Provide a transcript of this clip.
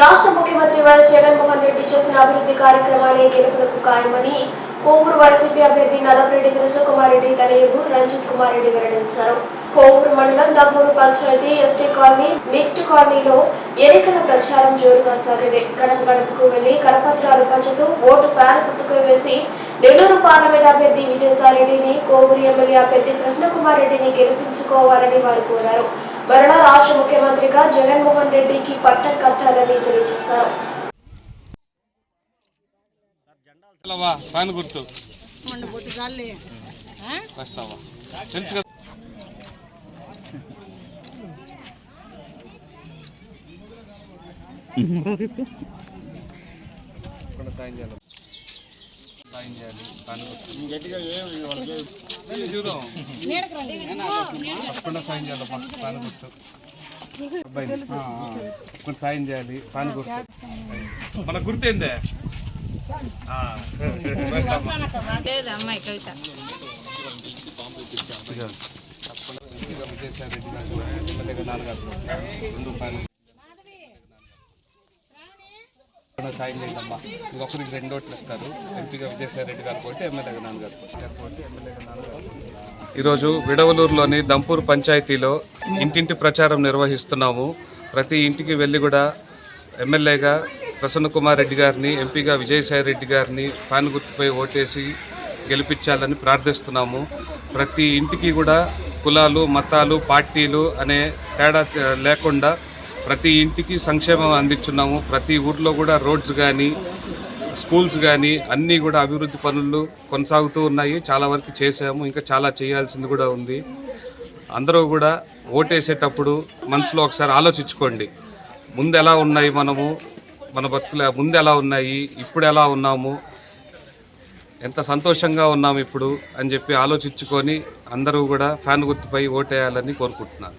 రాష్ట్ర ముఖ్యమంత్రి వైఎస్ జగన్మోహన్ రెడ్డి చేసిన అభివృద్ధి కార్యక్రమాలే గెలుపులకు ఖాయమని కోవూరు వైసీపీ అభ్యర్థి నల్లపరెడ్డి కృష్ణకుమార్ రెడ్డి తనయుడు రంజిత్ కుమార్ రెడ్డి వెల్లడించారు. కోవూరు మండలం Dammur panchayat ST colony mixed కాలనీలో ఎన్నికల ప్రచారం జోరుగా సాగింది. గడప గడపకు వెళ్ళి కరపత్రాలు పంచుతూ ఓటు ఫ్యాన్ గుర్తుకు వేసి నెల్లూరు పార్లమెంట్ అభ్యర్థి విజయసాయిరెడ్డిని కోవూరు ఎమ్మెల్యే అభ్యర్థి కృష్ణకుమార్ రెడ్డిని గెలిపించుకోవాలని వారు కోరారు. మరలా రాష్ట్ర ముఖ్యమంత్రిగా జగన్మోహన్ రెడ్డికి పట్టం కట్టాలని తెలియజేశారు. ఇక్కడ సాయం చేయాలి సాయం చేయాలి ఫ్యాన్ గుర్తు. సాయం కొంచెం సాయం చేయాలి పాని గుర్తు మన గుర్తేందే ఆ, అమ్మాయి కవిత నాన్నగారు ఏమైనా సాయం చేయండి అమ్మా ఇంకొకరికి రెండు ఓట్లు ఇస్తారు. ఎంపీగా విజయసాయి రెడ్డి గారు పోటీ పోటీ ఎమ్మెల్యేగా నాన్నగారు ఈరోజు విడవలూరులోని దంపూర్ పంచాయతీలో ఇంటింటి ప్రచారం నిర్వహిస్తున్నాము. ప్రతి ఇంటికి వెళ్ళి కూడా ఎమ్మెల్యేగా ప్రసన్న కుమార్ రెడ్డి గారిని ఎంపీగా విజయసాయి రెడ్డి గారిని ఫ్యాన్ గుర్తుపై ఓటేసి గెలిపించాలని ప్రార్థిస్తున్నాము. ప్రతి ఇంటికి కూడా కులాలు మతాలు పార్టీలు అనే తేడా లేకుండా ప్రతి ఇంటికి సంక్షేమం అందించున్నాము. ప్రతి ఊర్లో కూడా రోడ్స్ కానీ స్కూల్స్ కానీ అన్నీ కూడా అభివృద్ధి పనులు కొనసాగుతూ ఉన్నాయి. చాలా వరకు చేసాము ఇంకా చాలా చేయాల్సింది కూడా ఉంది. అందరూ కూడా ఓటేసేటప్పుడు మనసులో ఒకసారి ఆలోచించుకోండి. ముందు ఎలా ఉన్నాయి మనము? మన బతుకుల ముందు ఎలా ఉన్నాయి? ఇప్పుడు ఎలా ఉన్నాము? ఎంత సంతోషంగా ఉన్నాము ఇప్పుడు? అని చెప్పి ఆలోచించుకొని అందరూ కూడా ఫ్యాన్ గుర్తుపై ఓటేయాలని కోరుకుంటున్నాను.